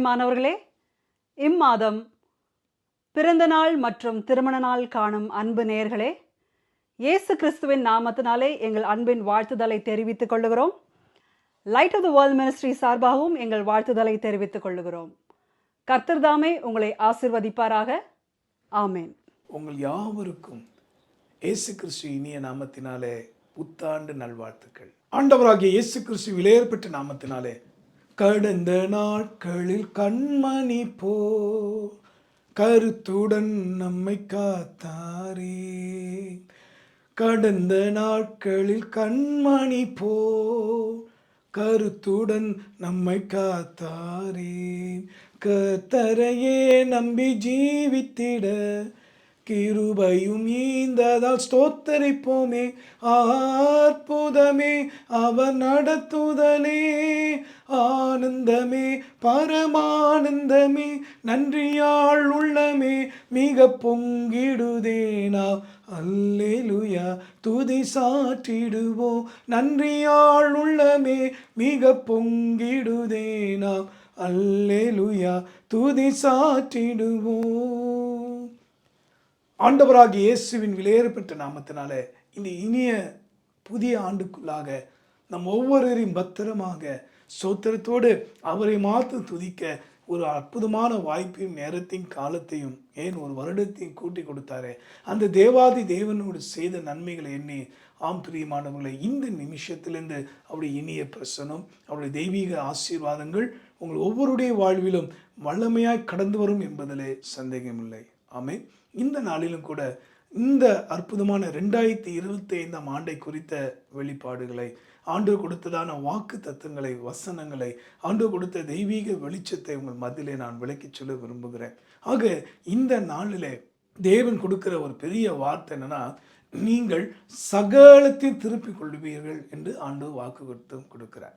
பிரியமானவர்களே இம்மாதம் பிறந்த நாள் மற்றும் திருமண நாள் காணும் அன்பு நேர்களே இயேசு கிறிஸ்துவின் நாமத்தினாலே எங்கள் அன்பின் வாழ்த்துதலை தெரிவித்துக் கொள்ளுகிறோம். Light of the world ministry சார்பாகவும் எங்கள் வாழ்த்துதலை தெரிவித்துக் கொள்ளுகிறோம். கர்த்தர் தாமே உங்களை ஆசிர்வதிப்பாராக. ஆமேன். உங்கள் யாவருக்கும் இயேசு கிறிஸ்து இனிய நாமத்தினாலே புத்தாண்டு நல்வாழ்த்துக்கள். ஆண்டவராகிய இயேசு கிறிஸ்து விலையேற்பட்ட நாமத்தினாலே கடந்த நாட்களில் கண்மணி போ கருத்துடன் நம்மை காத்தாரே. கடந்த நாட்களில் கண்மணி போ கருத்துடன் நம்மை காத்தாரே. கத்தரையே நம்பி ஜீவித்திட கிருபையும் ஈந்ததால் ஸ்தோத்தரிப்போமே. அற்புதமே அவர் நடத்துதலே. ஆனந்தமே பரமானந்தமே நன்றியாள் உள்ளமே மிக பொங்கிடுதேனா? அல்லேலுயா துதி சாற்றிடுவோம். நன்றியாள் உள்ளமே மிக பொங்கிடுதேனா? அல்லேலுயா துதி சாற்றிடுவோம். ஆண்டவராக இயேசுவின் விலையேறப்பட்ட நாமத்தினால இந்த இனிய புதிய ஆண்டுக்குள்ளாக நம் ஒவ்வொருவரையும் பத்திரமாக சோத்திரத்தோடு அவரை மாத்து துதிக்க ஒரு அற்புதமான வாய்ப்பையும் நேரத்தையும் காலத்தையும் ஏன் ஒரு வருடத்தையும் கூட்டி கொடுத்தாரே? அந்த தேவாதி தேவனோடு செய்த நன்மைகளை எண்ணி ஆம் பிரியமானவர்களை இந்த நிமிஷத்திலிருந்து அவருடைய இனிய பிரசனம் அவருடைய தெய்வீக ஆசீர்வாதங்கள் உங்கள் ஒவ்வொருடைய வாழ்விலும் வல்லமையாய் கடந்து வரும் என்பதிலே சந்தேகமில்லை. ஆமே இந்த நாளிலும் கூட இந்த அற்புதமான ரெண்டாயிரத்தி இருபத்தி ஐந்தாம் ஆண்டை குறித்த வெளிப்பாடுகளை ஆண்டு கொடுத்ததான வாக்கு தத்துவங்களை வசனங்களை ஆண்டு கொடுத்த தெய்வீக வெளிச்சத்தை உங்கள் மத்தியிலே நான் விளக்கி சொல்ல விரும்புகிறேன். ஆக இந்த நாளிலே தேவன் கொடுக்கிற ஒரு பெரிய வார்த்தை என்னென்னா நீங்கள் சகலத்தையும் திருப்பிக் கொள்வீர்கள் என்று ஆண்டு வாக்கு கொடுத்தும் கொடுக்கிறார்.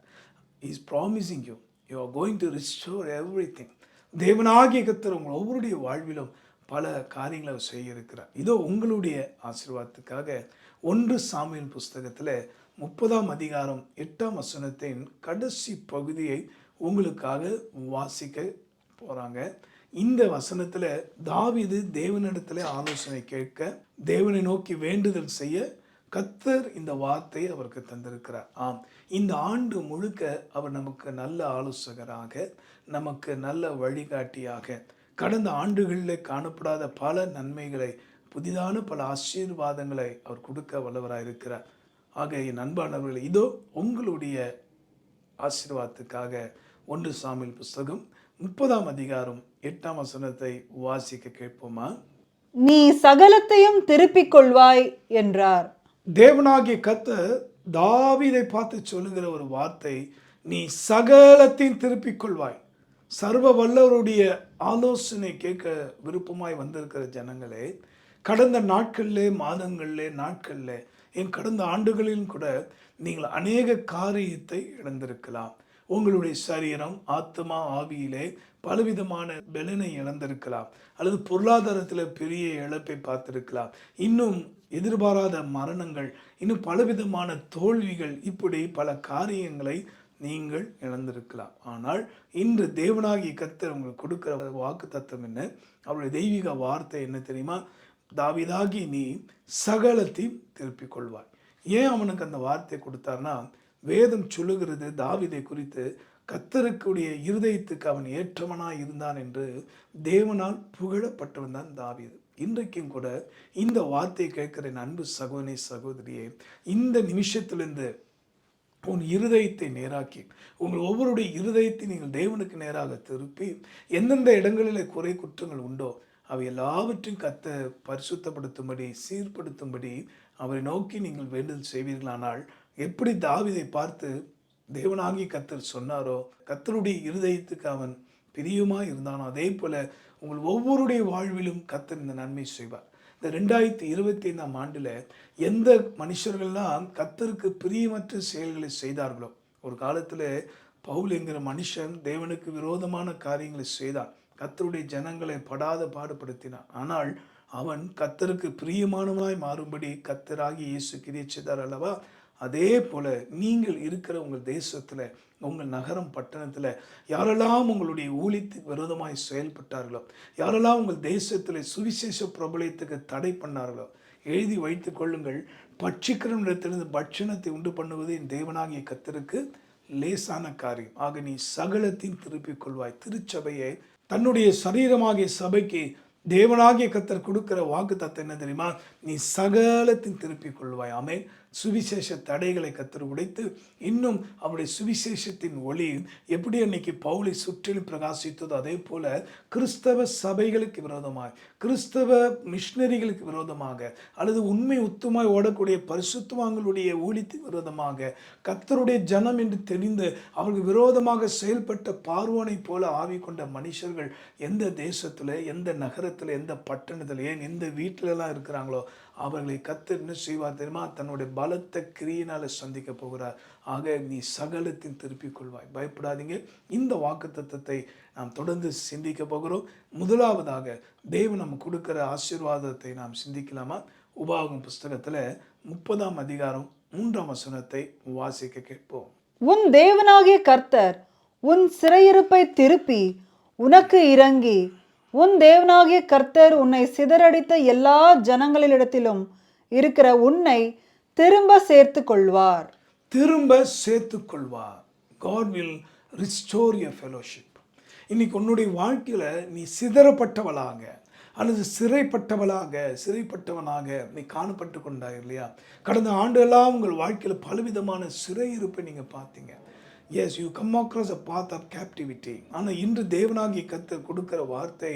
Is promising you you are going to restore everything தேவனாகிய கத்தர் உங்கள் ஒவ்வொருடைய வாழ்விலும் பல காரியங்களை அவர் செய்ய இருக்கிறார். இதோ உங்களுடைய ஆசீர்வாதத்துக்காக ஒன்று சாமியின் புஸ்தகத்தில் முப்பதாம் அதிகாரம் எட்டாம் வசனத்தின் கடைசி பகுதியை உங்களுக்காக வாசிக்க போகிறாங்க இந்த வசனத்தில் தாவிது தேவனிடத்தில் ஆலோசனை கேட்க தேவனை நோக்கி வேண்டுதல் செய்ய கத்தர் இந்த வார்த்தையை அவருக்கு தந்திருக்கிறார். ஆம் இந்த ஆண்டு முழுக்க அவர் நமக்கு நல்ல ஆலோசகராக நமக்கு நல்ல வழிகாட்டியாக கடந்த ஆண்டுகளில் காணப்படாத பல நன்மைகளை புதிதான பல ஆசீர்வாதங்களை அவர் கொடுக்க வல்லவராக இருக்கிறார் ஆக என் அன்பானவர்களே இதோ உங்களுடைய ஆசீர்வாதத்துக்காக ஒன்று சாமில் புஸ்தகம் முப்பதாம் அதிகாரம் எட்டாம் வசனத்தை வாசிக்க கேட்போமா? நீ சகலத்தையும் திருப்பிக் கொள்வாய் என்றார். தேவனாகிய கத்தர் தாவீதை பார்த்து சொல்லுகிற ஒரு வார்த்தை நீ சகலத்தையும் திருப்பிக் கொள்வாய். சர்வ வல்லவருடைய ஆலோசனை கேட்க விருப்பமாய் வந்திருக்கிற ஜனங்களே கடந்த நாட்களிலே மாதங்கள்லே நாட்களில் என் கடந்த ஆண்டுகளிலும் கூட நீங்கள் அநேக காரியத்தை இழந்திருக்கலாம். உங்களுடைய சரீரம் ஆத்மா ஆவியிலே பலவிதமான பலனை இழந்திருக்கலாம். அல்லது பொருளாதாரத்தில் பெரிய இழப்பை பார்த்திருக்கலாம். இன்னும் எதிர்பாராத மரணங்கள் இன்னும் பலவிதமான தோல்விகள் இப்படி பல காரியங்களை நீங்கள் இழந்திருக்கலாம். ஆனால் இன்று தேவனாகிய கத்தர் உங்களுக்கு கொடுக்குற வாக்கு தத்துவம் என்ன? அவருடைய தெய்வீக வார்த்தை என்ன தெரியுமா? தாவிதாகி நீ சகலத்தையும் திருப்பிக் கொள்வாய் ஏன் அவனுக்கு அந்த வார்த்தை கொடுத்தார்னா வேதம் சொல்லுகிறது தாவிதை குறித்து கத்தருக்குடைய இருதயத்துக்கு அவன் ஏற்றவனாக இருந்தான் என்று தேவனால் புகழப்பட்டவன் தான் தாவிது. இன்றைக்கும் கூட இந்த வார்த்தையை கேட்கிற என் அன்பு சகோதரி சகோதரியே இந்த நிமிஷத்திலிருந்து உன் இருதயத்தை நேராக்கி உங்கள் ஒவ்வொருடைய இருதயத்தை நீங்கள் தேவனுக்கு நேராக திருப்பி எந்தெந்த இடங்களில் குறை குற்றங்கள் உண்டோ அவை எல்லாவற்றையும் கத்த பரிசுத்தப்படுத்தும்படி சீர்படுத்தும்படி அவரை நோக்கி நீங்கள் வேண்டுதல் செய்வீர்களானால் எப்படி தாவிதை பார்த்து தேவனாகி கத்தர் சொன்னாரோ கத்தருடைய இருதயத்துக்கு அவன் பிரியுமாக இருந்தானோ அதே போல உங்கள் ஒவ்வொருடைய வாழ்விலும் கத்தர் இந்த நன்மை செய்வார். இந்த ரெண்டாயிரத்தி இருபத்தி ஐந்தாம் ஆண்டில் எந்த மனுஷர்கள்லாம் கத்தருக்கு பிரியமற்ற செயல்களை செய்தார்களோ ஒரு காலத்தில் பவுல் என்கிற மனுஷன் தேவனுக்கு விரோதமான காரியங்களை செய்தான். கத்தருடைய ஜனங்களை படாத பாடுபடுத்தினான். ஆனால் அவன் கத்தருக்கு பிரியமானவனாய் மாறும்படி கத்தராகி இயேசு கிரியை அல்லவா? அதே போல நீங்கள் இருக்கிற உங்கள் தேசத்துல உங்கள் நகரம் பட்டணத்துல யாரெல்லாம் உங்களுடைய ஊழியத்துக்கு விரோதமாய் செயல்பட்டார்களோ யாரெல்லாம் உங்கள் தேசத்துல சுவிசேஷ பிரபலயத்துக்கு தடை பண்ணார்களோ எழுதி வைத்துக் கொள்ளுங்கள். பட்சிக்கிறவனிடத்திலிருந்து பட்சணத்தை உண்டு பண்ணுவது என் தேவனாகிய கத்தருக்கு லேசான காரியம். ஆக நீ சகலத்தையும் திருப்பிக் கொள்வாய். திருச்சபையை தன்னுடைய சரீரமாகிய சபைக்கு தேவனாகிய கத்தர் கொடுக்கிற வாக்கு தத்து என்ன தெரியுமா? நீ சகலத்தின் திருப்பிக் கொள்வாய். ஆமே சுவிசேஷ தடைகளை கத்தர் உடைத்து இன்னும் அவருடைய சுவிசேஷத்தின் ஒளி எப்படி அன்னைக்கு பவுலை சுற்றிலும் பிரகாசித்ததோ அதே போல கிறிஸ்தவ சபைகளுக்கு விரோதமாய் கிறிஸ்தவ மிஷினரிகளுக்கு விரோதமாக அல்லது உண்மை உத்துமாய் ஓடக்கூடிய பரிசுத்தவான்களுடைய ஊழியத்துக்கு விரோதமாக கத்தருடைய ஜனம் என்று தெரிந்து அவர்கள் விரோதமாக செயல்பட்ட பார்வனை போல ஆவி கொண்ட மனுஷர்கள் எந்த தேசத்தில் எந்த நகரத்தில் எந்த பட்டணத்தில் ஏன் எந்த வீட்டிலலாம் இருக்கிறாங்களோ அவர்களை கத்தர் என்ன செய்வார் தெரியுமா? தன்னுடைய பலத்த கிரியினால் சந்திக்க போகிறார். ஆக நீ சகலத்தின் திருப்பிக் கொள்வாய். பயப்படாதீங்க. இந்த வாக்கு தத்துவத்தை நாம் தொடர்ந்து சிந்திக்க போகிறோம். முதலாவதாக தேவன் நம்ம கொடுக்குற ஆசீர்வாதத்தை நாம் சிந்திக்கலாமா? உபாகம் புஸ்தகத்தில் முப்பதாம் அதிகாரம் மூன்றாம் வசனத்தை வாசிக்க கேட்போம். உன் தேவனாகிய கர்த்தர் உன் சிறையிருப்பை திருப்பி உனக்கு இறங்கி உன் தேவனாகிய கர்த்தர் உன்னை சிதறடித்த எல்லா ஜனங்களிடத்திலும் இருக்கிற உன்னை திரும்ப சேர்த்து கொள்வார் திரும்ப சேர்த்து கொள்வார் God will restore your fellowship இன்னைக்கு உன்னுடைய வாழ்க்கையில் நீ சிதறப்பட்டவளாக அல்லது சிறைப்பட்டவளாக சிறைப்பட்டவனாக நீ காணப்பட்டு கொண்டாய் இல்லையா? கடந்த ஆண்டெல்லாம் உங்கள் வாழ்க்கையில் பலவிதமான சிறை இருப்பை நீங்கள் பார்த்தீங்க. Yes you come across a path of captivity ஆனால் இன்று தேவனாகி கத்த கொடுக்குற வார்த்தை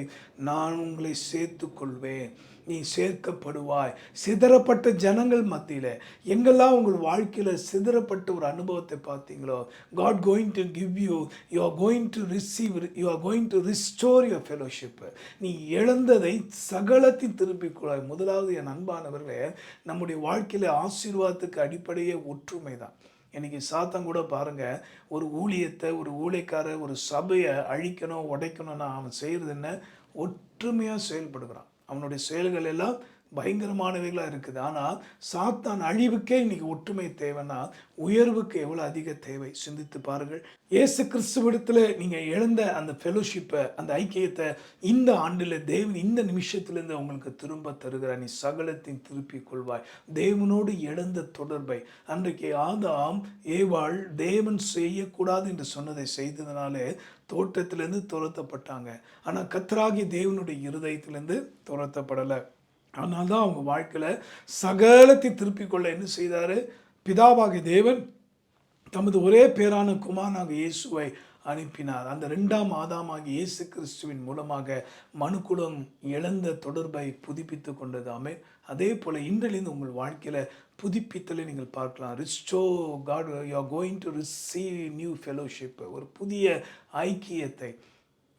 நான் உங்களை சேர்த்து கொள்வேன் நீ சேர்க்கப்படுவாய். சிதறப்பட்ட ஜனங்கள் மத்தியில் எங்கெல்லாம் உங்கள் வாழ்க்கையில் சிதறப்பட்ட ஒரு அனுபவத்தை பார்த்தீங்களோ God going to give you you are going to receive you are going to restore your fellowship நீ இழந்ததை சகலத்தின் திருப்பிக் கொள்வாய். முதலாவது என் அன்பானவர்களே நம்முடைய வாழ்க்கையில் ஆசீர்வாதத்துக்கு அடிப்படையே ஒற்றுமை தான். இன்றைக்கி சாத்தம் கூட பாருங்கள் ஒரு ஊழியத்தை ஒரு ஊழியக்கார ஒரு சபையை அழிக்கணும் உடைக்கணும்னா அவன் செய்கிறது என்ன? ஒற்றுமையாக செயல்படுகிறான். அவனுடைய செயல்கள் எல்லாம் பயங்கரமானவைகளாக இருக்குது. ஆனால் சாத்தான் அழிவுக்கே இன்னைக்கு ஒற்றுமை தேவைன்னா உயர்வுக்கு எவ்வளோ அதிக தேவை சிந்தித்து பாருங்கள். இயேசு கிறிஸ்துவிடத்தில் நீங்கள் இழந்த அந்த ஃபெலோஷிப்பை அந்த ஐக்கியத்தை இந்த ஆண்டில் தேவன் இந்த நிமிஷத்துலேருந்து உங்களுக்கு திரும்ப தருகிறார். நீ சகலத்தையும் திருப்பிக் கொள்வாய். தேவனோடு இழந்த தொடர்பை. அன்றைக்கு ஆதாம் ஏவாள் தேவன் செய்யக்கூடாது என்று சொன்னதை செய்ததுனாலே தோட்டத்திலேருந்து துரத்தப்பட்டாங்க. ஆனால் கத்ராகி தேவனுடைய இருதயத்திலேருந்து துரத்தப்படலை. அதனால தான் அவங்க வாழ்க்கையில் சகலத்தை திருப்பிக் கொள்ள என்ன செய்தார்? பிதாவாகிய தேவன் தமது ஒரே பேரான குமாரனாக இயேசுவை அனுப்பினார். அந்த ரெண்டாம் ஆதாமாகிய இயேசு கிறிஸ்துவின் மூலமாக மனுக்குளம் இழந்த தொடர்பை புதுப்பித்து கொண்டது. அமை அதே போல் இன்றிலிருந்து உங்கள் வாழ்க்கையில் புதுப்பித்தலை நீங்கள் பார்க்கலாம். Restore God you are going to receive new fellowship ஒரு புதிய ஐக்கியத்தை.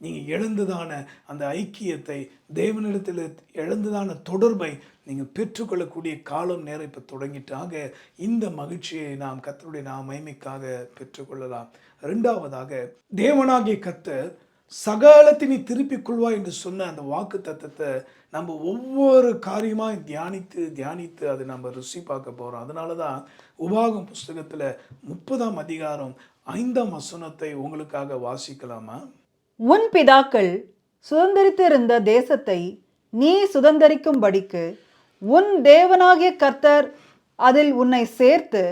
நீங்கள் எழுந்ததான அந்த ஐக்கியத்தை தேவனிடத்தில் எழுந்ததான தொடர்பை நீங்கள் பெற்றுக்கொள்ளக்கூடிய காலம் நேரம் இப்போ தொடங்கிட்டாக இந்த மகிழ்ச்சியை நாம் கத்தருடைய நாம் மைமைக்காக பெற்றுக்கொள்ளலாம். ரெண்டாவதாக தேவனாகிய கத்தர் சகாலத்தை நீ திருப்பிக் கொள்வாய் என்று சொன்ன அந்த வாக்கு தத்துவத்தை நம்ம ஒவ்வொரு காரியமாக தியானித்து தியானித்து அதை நம்ம ருசி பார்க்க போகிறோம் அதனால தான் உபாகம் புஸ்தகத்தில் முப்பதாம் அதிகாரம் ஐந்தாம் வசனத்தை உங்களுக்காக வாசிக்கலாமா? உன் பிதாக்கள் சுதந்திரித்திருந்த தேசத்தை நீ சுதந்திரிக்கும்படிக்கு உன் தேவனாகிய கர்த்தர் அதில் உன்னை சேர்த்து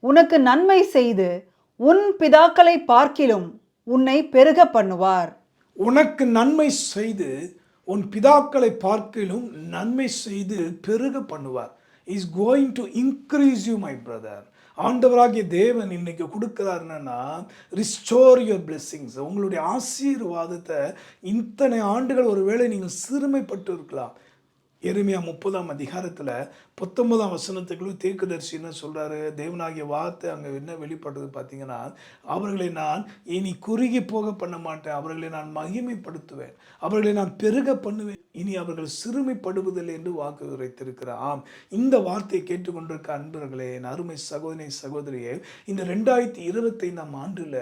உனக்கு நன்மை செய்து உன் பிதாக்களை பார்க்கிலும் உன்னை பெருக பண்ணுவார். உனக்கு நன்மை செய்து உன் பிதாக்களை பார்க்கிலும் நன்மை செய்து பெருக பண்ணுவார். Is going to increase you my brother ஆண்டவராகிய தேவன் இன்னைக்கு கொடுக்குறார் என்னன்னா ரிஸ்டோர் யுவர் பிளெஸ்ஸிங்ஸ் உங்களுடைய ஆசீர்வாதத்தை இத்தனை ஆண்டுகள் ஒருவேளை நீங்கள் சிறுமைப்பட்டு இருக்கலாம் எருமையா முப்பதாம் அதிகாரத்தில் பத்தொன்பதாம் வசனத்துக்குள்ள தீர்க்கதரிசி என்ன சொல்றாரு? தேவனாகிய வார்த்தை அங்கே என்ன வெளிப்படுது பார்த்தீங்கன்னா அவர்களை நான் இனி குறுகி போக பண்ண மாட்டேன். அவர்களை நான் மகிமைப்படுத்துவேன். அவர்களை நான் பெருக பண்ணுவேன். இனி அவர்கள் சிறுமைப்படுவதில்லை என்று வாக்கு உரைத்திருக்கிறார். ஆம் இந்த வார்த்தையை கேட்டுக்கொண்டிருக்க அன்பர்களே என் அருமை சகோதரி சகோதரியே இந்த ரெண்டாயிரத்தி இருபத்தைந்தாம் ஆண்டில்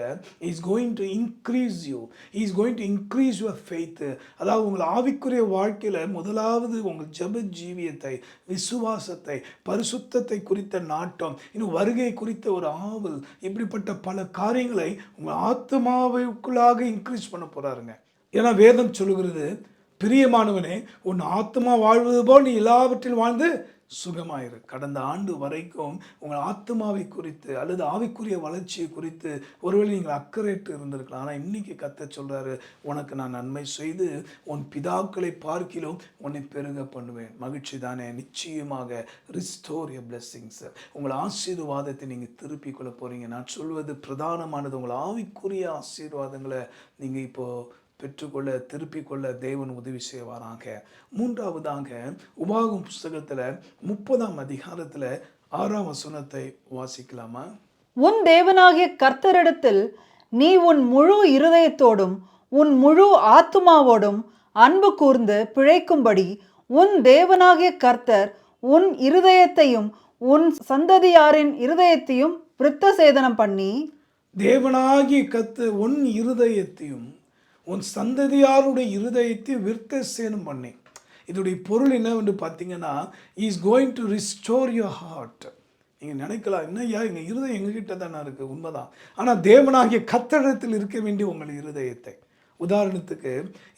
is going to increase you is going to increase your faith அதாவது உங்கள் ஆவிக்குரிய வாழ்க்கையில் முதலாவது உங்கள் ஜப ஜீவியத்தை விசுவாசத்தை பரிசுத்தத்தை குறித்த நாட்டம் இன்னும் வருகை குறித்த ஒரு ஆவல் இப்படிப்பட்ட பல காரியங்களை உங்கள் ஆத்மாவுக்குள்ளாக இன்க்ரீஸ் பண்ண போறாருங்க. ஏன்னா வேதம் சொல்கிறது பிரியமானவனே உன் ஆத்மா வாழ்வது போல் நீ எல்லாவற்றிலும் வாழ்ந்து சுகமாயிரு. கடந்த ஆண்டு வரைக்கும் உங்கள் ஆத்மாவை குறித்து அல்லது ஆவிக்குரிய வளர்ச்சியை குறித்து ஒருவேளை நீங்கள் அக்கறைட்டு இருந்திருக்கலாம். ஆனால் இன்னைக்கு கத்த சொல்கிறாரு உனக்கு நான் நன்மை செய்து உன் பிதாக்களை பார்க்கிலும் உன்னை பெருக பண்ணுவேன். மகிழ்ச்சி தானே? நிச்சயமாக ரிஸ்டோர் எ பிளெஸ்ஸிங்ஸ் உங்கள் ஆசீர்வாதத்தை நீங்கள் திருப்பிக் கொள்ள போகிறீங்க நான் சொல்வது பிரதானமானது. உங்கள் ஆவிக்குரிய ஆசீர்வாதங்களை நீங்கள் இப்போது பெற்றுக்கொள்ள திருப்பிக் கொள்ள தேவன் உதவி செய்வாராங்க மூன்றாவதாக உபாகம் புஸ்தகத்துல முப்பதாம் அதிகாரத்துல ஆறாம் வசனத்தை வாசிக்கலாமா? உன் தேவனாகிய கர்த்தரிடத்தில் நீ உன் முழு இருதயத்தோடும் உன் முழு ஆத்துமாவோடும் அன்பு கூர்ந்து பிழைக்கும்படி உன் தேவனாகிய கர்த்தர் உன் இருதயத்தையும் உன் சந்ததியாரின் இருதயத்தையும் விருத்த சேதனம் பண்ணி. தேவனாகிய கத்து உன் இருதயத்தையும் உன் சந்ததியாருடைய இருதயத்தை விருத்த சேனம் பண்ணேன். இதோடைய பொருள் என்னவென்று பார்த்தீங்கன்னா is going to restore your heart நீங்கள் நினைக்கலாம் என்னையா எங்கள் இருதயம் எங்ககிட்ட தானே இருக்குது உண்மைதான். ஆனால் தேவனாகிய கத்தடத்தில் இருக்க வேண்டிய உங்கள் இருதயத்தை. உதாரணத்துக்கு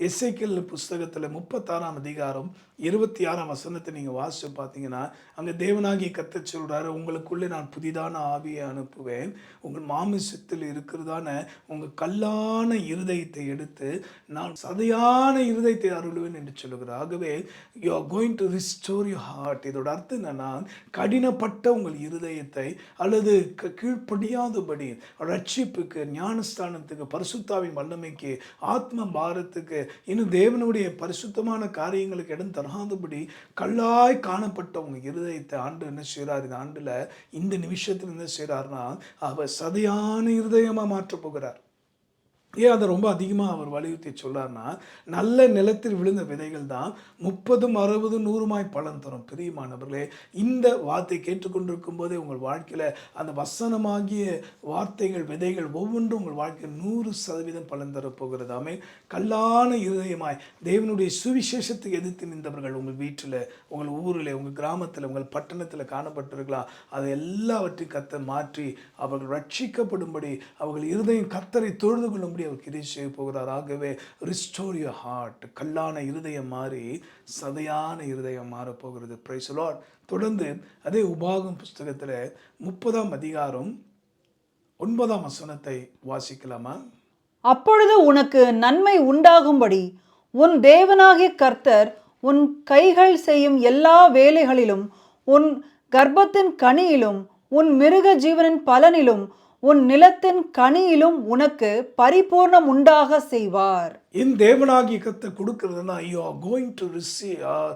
எஸ்ஐக்கல் புஸ்தகத்தில் முப்பத்தாறாம் அதிகாரம் இருபத்தி ஆறாம் வசனத்தை நீங்கள் வாசிச்சு பார்த்தீங்கன்னா அங்கே தேவனாகிய கத்த சொல்கிறாரு உங்களுக்குள்ளே நான் புதிதான ஆவியை அனுப்புவேன். உங்கள் மாமிசத்தில் இருக்கிறதான உங்கள் கல்லான இருதயத்தை எடுத்து நான் சதையான இருதயத்தை அருள்வேன் என்று சொல்லுகிறார். ஆகவே you are going to restore you heart இதோட அர்த்தம் என்னன்னா கடினப்பட்ட உங்கள் இருதயத்தை அல்லது க- கீழ்ப்படியாதபடி ரட்சிப்புக்கு ஞானஸ்தானத்துக்கு பரிசுத்தாவின் வல்லமைக்கு ஆத்ம பாரத்துக்கு இன்னும் தேவனுடைய பரிசுத்தமான காரியங்களுக்கு இடம் தராதபடி கல்லாய் காணப்பட்டவங்க இருதயத்தை ஆண்டு என்ன செய்கிறார் இந்த ஆண்டுல இந்த நிமிஷத்தில் என்ன செய்கிறார்னா அவர் சதையான இருதயமா மாற்றப் போகிறார். ஏன் அதை ரொம்ப அதிகமாக அவர் வலியுறுத்தி சொல்லார்னா நல்ல நிலத்தில் விழுந்த விதைகள் தான் முப்பதும் அறுபது நூறுமாய் பலன் தரும். பிரியமானவர்களே இந்த வார்த்தை கேட்டுக்கொண்டிருக்கும் போதே உங்கள் வாழ்க்கையில் அந்த வசனமாகிய வார்த்தைகள் விதைகள் ஒவ்வொன்றும் உங்கள் வாழ்க்கையில் நூறு சதவீதம் பலன் தரப்போகிறது ஆமே கல்லான இருதயமாய் தேவனுடைய சுவிசேஷத்துக்கு எதிர்த்து நின்றவர்கள் உங்கள் வீட்டில் உங்கள் ஊரில் உங்கள் கிராமத்தில் உங்கள் பட்டணத்தில் காணப்பட்டிருக்கலாம். அதை எல்லாவற்றையும் கத்த மாற்றி அவர்கள் ரட்சிக்கப்படும்படி அவர்கள் இருதயம் கத்தரை தொழுது கொள்ளும்படி அவர் கிரியை செய்ய போகிறார். ஆகவே ரிஸ்டோர் யுவர் ஹார்ட் கல்லான இருதயம் மாறி சதையான இருதயம் மாறப்போகிறது பிரைசலாட் தொடர்ந்து அதே உபாகம் புஸ்தகத்தில் முப்பதாம் அதிகாரம் ஒன்பதாம் வசனத்தை வாசிக்கலாமா? அப்பொழுது உனக்கு நன்மை உண்டாகும்படி உன் தேவனாகிய கர்த்தர் உன் கைகள் செய்யும் எல்லா வேலைகளிலும் உன் கர்ப்பத்தின் கனியிலும் உன் மிருக ஜீவனின் பலனிலும் உன் நிலத்தின் கனியிலும் உனக்கு பரிபூர்ணம் உண்டாக செய்வார். என் தேவனாகிய கத்தை கொடுக்கறதுனா you are going to receive or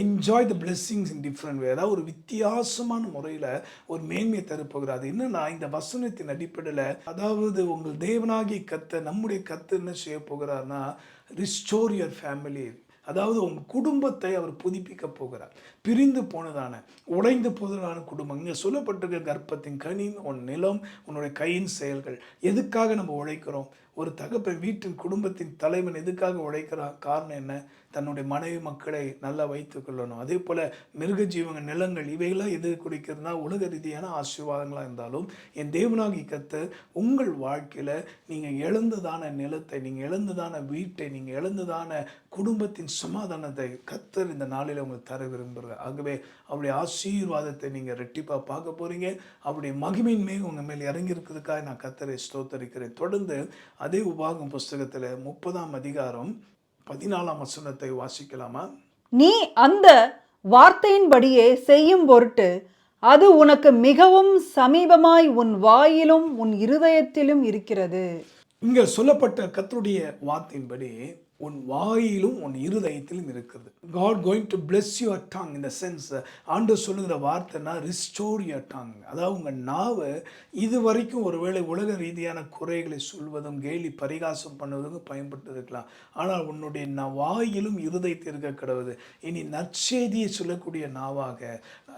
enjoy the blessings in different way அதாவது ஒரு வித்தியாசமான முறையில் ஒரு மேன்மையை தரப்போகிறார் அது என்னன்னா இந்த வசனத்தின் அடிப்படையில் அதாவது உங்கள் தேவனாகிய கத்தை நம்முடைய கத்தை என்ன செய்ய போகிறார்னா ரிஸ்டோர் யுவர் ஃபேமிலி அதாவது உங்கள் குடும்பத்தை அவர் புதுப்பிக்க போகிறார். பிரிந்து போனதான உடைந்து போனதான குடும்பம். இங்கே சொல்லப்பட்டிருக்க கர்ப்பத்தின் கனி உன் நிலம் உன்னுடைய கையின் செயல்கள். எதுக்காக நம்ம உழைக்கிறோம்? ஒரு தகப்பன் வீட்டின் குடும்பத்தின் தலைவன் எதுக்காக உழைக்கிறான் காரணம் என்ன? தன்னுடைய மனைவி மக்களை நல்லா வைத்துக் கொள்ளணும். அதே போல மிருக ஜீவங்கள் நிலங்கள் இவைகளாம் எது குடிக்கிறதுனா உலக ரீதியான ஆசீர்வாதங்களாக இருந்தாலும் என் தேவனாகி கத்தர் உங்கள் வாழ்க்கையில் நீங்கள் இழந்ததான நிலத்தை நீங்கள் இழந்ததான வீட்டை நீங்கள் இழந்ததான குடும்பத்தின் சமாதானத்தை கத்தர் இந்த நாளில் உங்களுக்கு தர விரும்புகிறார். ஆகவே அவருடைய ஆசீர்வாதத்தை நீங்கள் ரெட்டிப்பாக பார்க்க போறீங்க. அவருடைய மகிமையின் மேல் உங்கள் மேல் இறங்கி இருக்கிறதுக்காக நான் கத்தரை ஸ்தோத்தரிக்கிறேன். தொடர்ந்து அதே உபாகம் புஸ்தகத்தில் முப்பதாம் அதிகாரம் பதினாலாம் வசனத்தை வாசிக்கலாமா? நீ அந்த வார்த்தையின்படியே செய்யும் பொருட்டு அது உனக்கு மிகவும் சமீபமாய் உன் வாயிலும் உன் இருதயத்திலும் இருக்கிறது. இங்க சொல்லப்பட்ட கர்த்தருடைய வார்த்தையின்படி உன் வாயிலும் உன் இருதயத்திலும் இருக்கிறது God going to bless you tongue இந்த சென்ஸ் ஆண்டு சொல்லுகிற வார்த்தைனா ரிஸ்டோர் your tongue. அதாவது உங்கள் நாவை இது வரைக்கும் ஒருவேளை உலக ரீதியான குறைகளை சொல்வதும் கேலி பரிகாசம் பண்ணுவதும் பயன்பட்டு இருக்கலாம் ஆனால் உன்னுடைய நான் வாயிலும் இருதயத்தில் இருக்க கிடவுது. இனி நற்செய்தியை சொல்லக்கூடிய நாவாக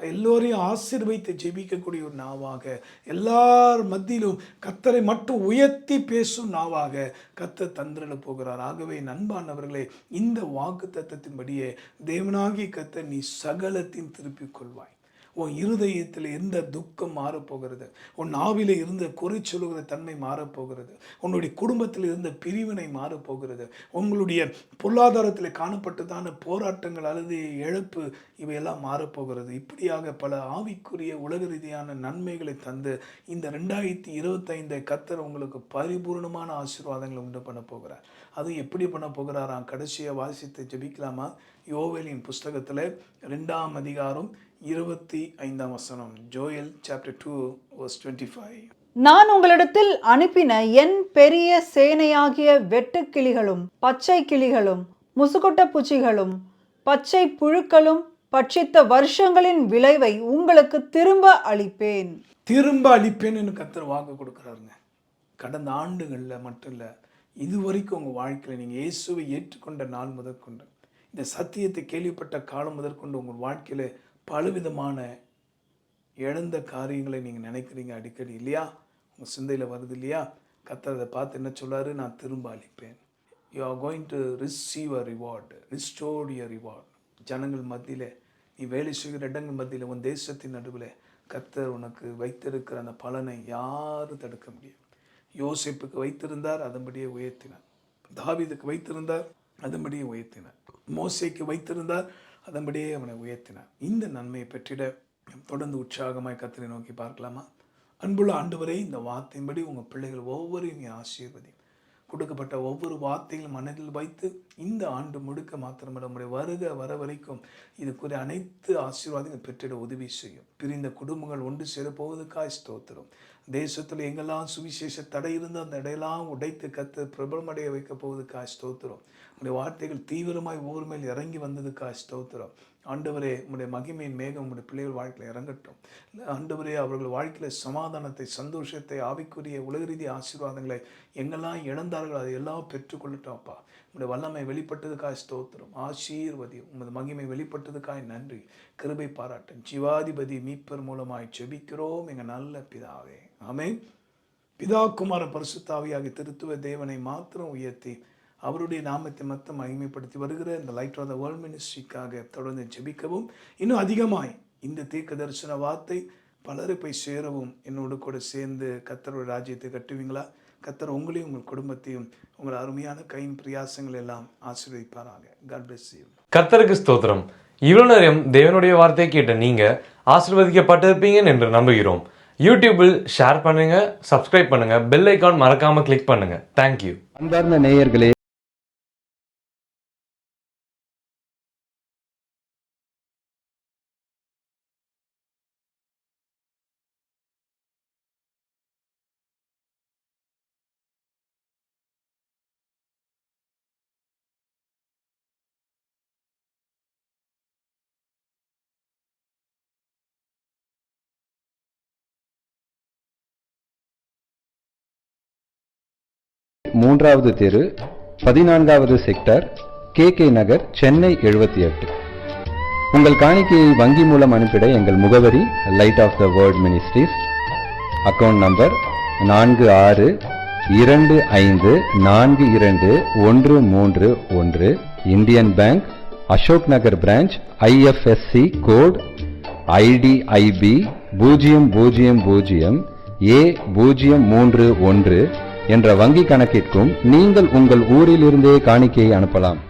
எல்லோரையும் ஆசிர்வைத்து ஜெபிக்கக்கூடிய ஒரு நாவாக. எல்லார் மத்தியிலும் கத்தரை மட்டும் உயர்த்தி பேசும் நாவாக கத்த தந்திரல போகிறார். ஆகவே நண்பானவர்களே இந்த வாக்கு தத்தத்தின்படியே தேவனாகி கத்த நீ சகலத்தின் திருப்பிக் கொள்வாய். உன் இருதயத்தில் இருந்த துக்கம் மாறப்போகிறது? உன் நாவில இருந்த குறை சொல்லுகிற தன்மை மாறப்போகிறது. உன்னுடைய குடும்பத்தில் இருந்த பிரிவினை மாறப்போகிறது. உங்களுடைய பொருளாதாரத்தில் காணப்பட்டதான போராட்டங்கள் அல்லது இழப்பு இவையெல்லாம் மாறப்போகிறது. இப்படியாக பல ஆவிக்குரிய உலக ரீதியான நன்மைகளை தந்து இந்த ரெண்டாயிரத்தி இருபத்தைந்தை கத்தர் உங்களுக்கு பரிபூர்ணமான ஆசீர்வாதங்களை உண்டு பண்ண போகிறார். அது எப்படி பண்ண போகிறாராம்? கடைசியாக வாசித்து ஜெபிக்கலாமா? யோவேலின் புஸ்தகத்தில் ரெண்டாம் அதிகாரம் இருபத்தி ஐந்தாம் வசனம் Joel chapter two verse twenty five நான் உங்களிடத்தில் அனுப்பின என் பெரிய சேனையாகிய வெட்டுக்கிளிகளும் பச்சை கிளிகளும் முசுகுட்ட பூச்சிகளும் பச்சை புழுக்களும் பட்சித்த வருஷங்களின் விளைவை உங்களுக்கு திரும்ப அளிப்பேன். திரும்ப அளிப்பேன்னு கத்தர் வாக்கு கொடுக்குறாருங்க. கடந்த ஆண்டுகளில் மட்டும் இல்லை இது வரைக்கும் உங்கள் வாழ்க்கையில் நீங்கள் இயேசுவை ஏற்றுக்கொண்ட நாள் முதற்கொண்டு இந்த சத்தியத்தை கேள்விப்பட்ட காலம் முதற்கொண்டு உங்கள் வாழ்க்கையில் பலவிதமான இழந்த காரியங்களை நீங்கள் நினைக்கிறீங்க அடிக்கடி இல்லையா? உங்கள் சிந்தையில் வருது இல்லையா? கத்தர் பார்த்து என்ன சொல்றாரு? நான் திரும்ப அளிப்பேன் you are going to receive a reward restored your reward ஜனங்கள் மத்தியில் நீ வேலை செய்கிற இடங்கள் மத்தியில் உன் தேசத்தின் நடுவில் கத்தர் உனக்கு வைத்திருக்கிற அந்த பலனை யாரும் தடுக்க முடியும் யோசிப்புக்கு வைத்திருந்தார் அதன்படியே உயர்த்தினார். தாவிதுக்கு வைத்திருந்தார் அதன்படியே உயர்த்தினார். மோசைக்கு வைத்திருந்தார் அதன்படியே அவனை உயர்த்தினார். இந்த நன்மையை பெற்றிட தொடர்ந்து உற்சாகமாய் கத்தரை நோக்கி பார்க்கலாமா? அன்புள்ள ஆண்டவரே இந்த வார்த்தையின்படி உங்கள் பிள்ளைகள் ஒவ்வொருவரையும் நீ ஆசீர்வதியும். கொடுக்கப்பட்ட ஒவ்வொரு வார்த்தைகளும் மனதில் வைத்து இந்த ஆண்டு முழுக்க மாத்திரமல்ல நம்முடைய வருக வர வரைக்கும் இதுக்குரிய அனைத்து ஆசீர்வாதங்கள் பெற்றிட உதவி செய்யும். பிரிந்த குடும்பங்கள் ஒன்று சேர போவதுக்காய் ஸ்தோத்திரம். தேசத்தில் எங்கெல்லாம் சுவிசேஷ தடை இருந்து அந்த இடையெல்லாம் உடைத்து கத்து பிரபலமடைய வைக்க போவதுக்காய் ஸ்தோத்திரம். உங்களுடைய வார்த்தைகள் தீவிரமாய் ஒவ்வொரு மேல் இறங்கி வந்ததுக்காய் ஸ்தோத்திரம். ஆண்டவரே உங்களுடைய மகிமையின் மேகம் உங்களுடைய பிள்ளைகள் வாழ்க்கையில் இறங்கட்டும். ஆண்டவரே அவர்கள் வாழ்க்கையில் சமாதானத்தை சந்தோஷத்தை ஆவிக்குரிய உலக ரீதி ஆசீர்வாதங்களை எங்கெல்லாம் இழந்தார்கள் அதை எல்லாம் பெற்றுக்கொள்ளட்டும் அப்பா. உங்களுடைய வல்லமை வெளிப்பட்டதுக்காய் ஸ்தோத்திரம். ஆசீர்வதி உமது மகிமை வெளிப்பட்டதுக்காய் நன்றி. கிருபை பாராட்டும். ஜீவாதிபதி மீட்பர் மூலமாய் செபிக்கிறோம் எங்கள் நல்ல பிதாவே. ஆமே பிதா குமார பரிசுத்தாவியாகி திருத்துவ தேவனை மாத்திரம் உயர்த்தி அவருடைய நாமத்தை மொத்தம் மகிமைப்படுத்தி வருகிற இந்த லைட் ஆஃப் த வேர்ல்ட் மினிஸ்ட்ரிக்காக தொடர்ந்து ஜெபிக்கவும். இன்னும் அதிகமாய் இந்த தீர்க்க தரிசன வார்த்தை பலரை போய் சேரவும். என்னோடு கூட சேர்ந்து கத்தரோட ராஜ்யத்தை கட்டுவீங்களா? கத்தர் உங்களையும் உங்கள் குடும்பத்தையும் உங்கள் அருமையான கையின் பிரியாசங்கள் எல்லாம் ஆசீர்வதிப்பாராக. God bless you. கர்த்தருக்கு ஸ்தோத்திரம். இவ்வளவு நேரம் தேவனுடைய வார்த்தையை கேட்ட நீங்க ஆசீர்வதிக்கப்பட்டிருப்பீங்க என்று நம்புகிறோம். யூடியூபில் ஷேர் பண்ணுங்க சப்ஸ்கிரைப் பண்ணுங்க பெல் ஐகான் மறக்காம கிளிக் பண்ணுங்க. தேங்க்யூ அன்பார்ந்த நேயர்களே மூன்றாவது தெரு பதினான்காவது sector K K Nagar Chennai எழுபத்தி எட்டு. உங்கள் காணிக்கையை வங்கி மூலம் அனுப்பிட எங்கள் முகவரி light of the world ministries account number நான்கு ஆறு இரண்டு ஐந்து நான்கு இரண்டு ஒன்று மூன்று ஒன்று Indian bank Ashok Nagar branch IFSC code IDIB பூஜ்ஜியம் பூஜ்ஜியம் பூஜ்ஜியம் ஏ பூஜ்ஜியம் மூன்று ஒன்று என்ற வங்கி கணக்கிற்கும் நீங்கள் உங்கள் ஊரிலிருந்தே காணிக்கையை அனுப்பலாம்.